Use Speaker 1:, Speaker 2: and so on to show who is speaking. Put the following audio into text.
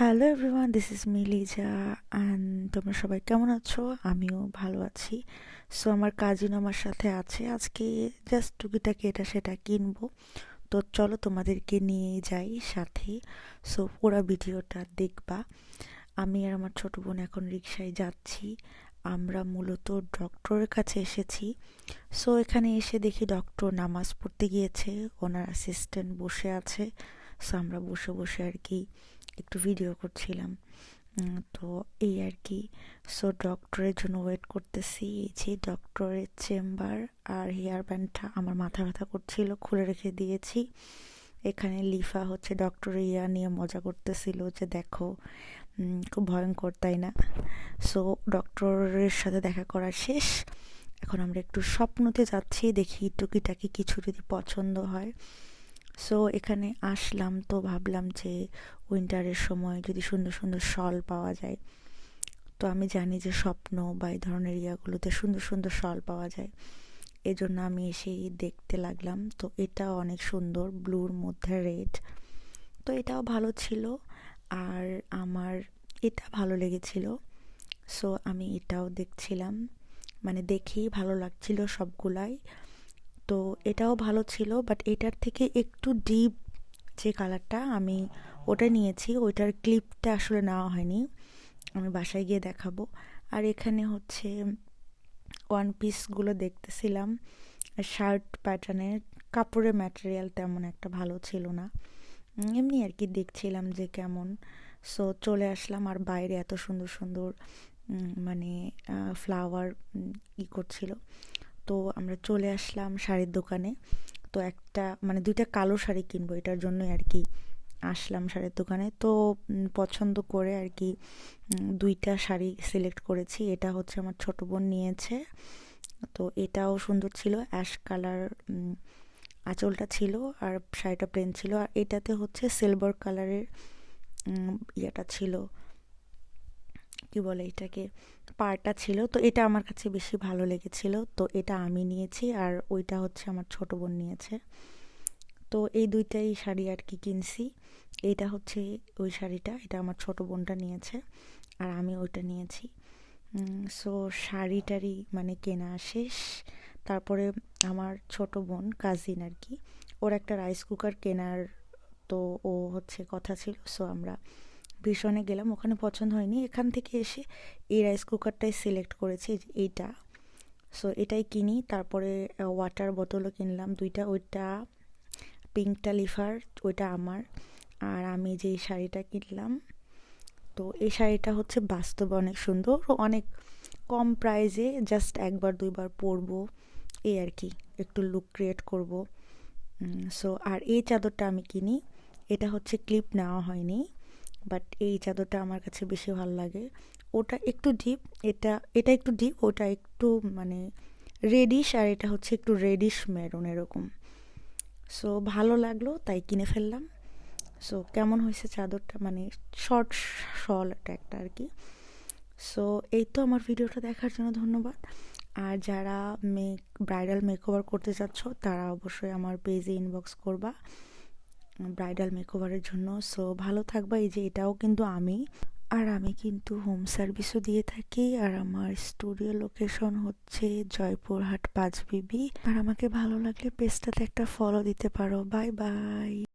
Speaker 1: Hello everyone this is me Liza and তোমরা সবাই কেমন আছো? আমিও ভালো আছি। সো আমার কাজিন আমার সাথে আছে। আজকে জাস্ট টুকিটাকি এটা সেটা কিনবো। তো চলো তোমাদেরকে নিয়ে যাই সাথে। সো পুরো ভিডিওটা দেখবা। আমি আর আমার ছোট বোন এখন রিক্সায় যাচ্ছি। আমরা মূলত ডক্টরের কাছে এসেছি। সো এখানে এসে দেখি ডক্টর নামাজ পড়তে গিয়েছে। ওনার অ্যাসিস্ট্যান্ট বসে আছে। সো আমরা বসে বসে আর কি একটু ভিডিও করছিলাম। তো এই আর কি। সো ডক্টরের জন্য ওয়েট করতেছি। এই যে ডক্টরের চেম্বার আর হেয়ার ব্যান্ডটা আমার মাথা ব্যথা করছিল, খুলে রেখে দিয়েছি। এখানে লিফা হচ্ছে ডক্টরের ইয়া নিয়ে মজা করতেছিল যে দেখো খুব ভয়ঙ্কর, তাই না? সো ডক্টরের সাথে দেখা করা শেষ। এখন আমরা একটু স্বপ্নতে যাচ্ছি, দেখি টুকিটাকি কিছু যদি পছন্দ হয়। সো এখানে আসলাম তো ভাবলাম যে উইন্টারের সময় যদি সুন্দর সুন্দর শল পাওয়া যায়। তো আমি জানি যে স্বপ্ন বা এই ধরনের ইয়াগুলোতে সুন্দর সুন্দর শল পাওয়া যায়। এজন্য আমি এসেই দেখতে লাগলাম। তো এটাও অনেক সুন্দর, ব্লুর মধ্যে রেড। তো এটাও ভালো ছিল। আর আমার এটা ভালো লেগেছিল। সো আমি এটাও দেখছিলাম। মানে দেখেই ভালো লাগছিল সবগুলাই। তো এটাও ভালো ছিল বাট এটার থেকে একটু ডিপ যে কালারটা আমি ওটা নিয়েছি, ওইটার ক্লিপটা আসলে নেওয়া হয়নি। আমি বাসায় গিয়ে দেখাবো। আর এখানে হচ্ছে ওয়ান পিসগুলো দেখতেছিলাম। শার্ট প্যাটার্নের কাপড়ের ম্যাটেরিয়াল তেমন একটা ভালো ছিল না। এমনি আর কি দেখছিলাম যে কেমন। সো চলে আসলাম আর বাইরে এত সুন্দর সুন্দর মানে ফ্লাওয়ার ই করছিল। তো আমরা চলে আসলাম শাড়ির দোকানে। তো একটা মানে দুইটা কালো শাড়ি কিনবো, এটার জন্যই আর কি আসলাম শাড়ির দোকানে। তো পছন্দ করে আর কি দুইটা শাড়ি সিলেক্ট করেছি। এটা হচ্ছে আমার ছোট বোন নিয়েছে। তো এটাও সুন্দর ছিল, অ্যাশ কালার আঁচলটা ছিল আর শাড়িটা প্লেন ছিল। আর এটাতে হচ্ছে সিলভার কালারের ইয়েটা ছিল। কি বলে এটাকে, পাড়টা ছিল। তো এটা আমার কাছে বেশি ভালো লেগেছিল। তো এটা আমি নিয়েছি আর ওইটা হচ্ছে আমার ছোট বোন নিয়েছে। তো এই দুইটাই শাড়ি আর কি কিনছি। এইটা হচ্ছে ওই শাড়িটা, এটা আমার ছোট বোনটা নিয়েছে আর আমি ওইটা নিয়েছি। সো শাড়ি টাড়ি মানে কেনা শেষ। তারপরে আমার ছোট বোন কাজিন আর কি, ওর একটা রাইস কুকার কেনার তো ও হচ্ছে কথা ছিল। সো আমরা ভীষণে গেলাম, ওখানে পছন্দ হয়নি। এখান থেকে এসে এই রাইস কুকারটাই সিলেক্ট করেছি এইটা। সো এটাই কিনি, তারপরে ওয়াটার বোতলও কিনলাম, দুইটা, ওইটা পিঙ্কটা লিফার ওইটা আমার। আর আমি যে শাড়িটা কিনলাম, তো এই শাড়িটা হচ্ছে বাস্তবে অনেক সুন্দর, অনেক কম প্রাইজে জাস্ট একবার, দুইবার পরবো, এই আর কি, একটু লুক ক্রিয়েট করব। সো আর এই চাদরটা আমি কিনি, এটা হচ্ছে ক্লিপ নেওয়া হয়নি। বাট এই চাদরটা আমার কাছে বেশি ভালো লাগে। ওটা একটু ডিপ এটা এটা একটু ডিপ ওটা একটু মানে রেডিশ আর এটা হচ্ছে একটু রেডিশ মেরুন এরকম। সো ভালো লাগল, তাই কিনে ফেললাম। সো কেমন হয়েছে চাদরটা? মানে শর্ট শল এটা একটা আর কি। সো এই তো আমার ভিডিওটা দেখার জন্য ধন্যবাদ। আর যারা মেক ব্রাইডাল মেকওভার করতে চাচ্ছ, তারা অবশ্যই আমার পেজে ইনবক্স করবা। ব্রাইডাল মেকওভারের জন্য। সো ভালো থাকবে। এই যে এটাও কিন্তু আমি। আর আমি কিন্তু হোম সার্ভিসও দিয়ে থাকি। আর আমার স্টুডিও লোকেশন হচ্ছে জয়পুরহাট পাঁচ বিবি। আর আমাকে ভালো লাগলে পেজটাতে একটা ফলো দিতে পারো। Bye bye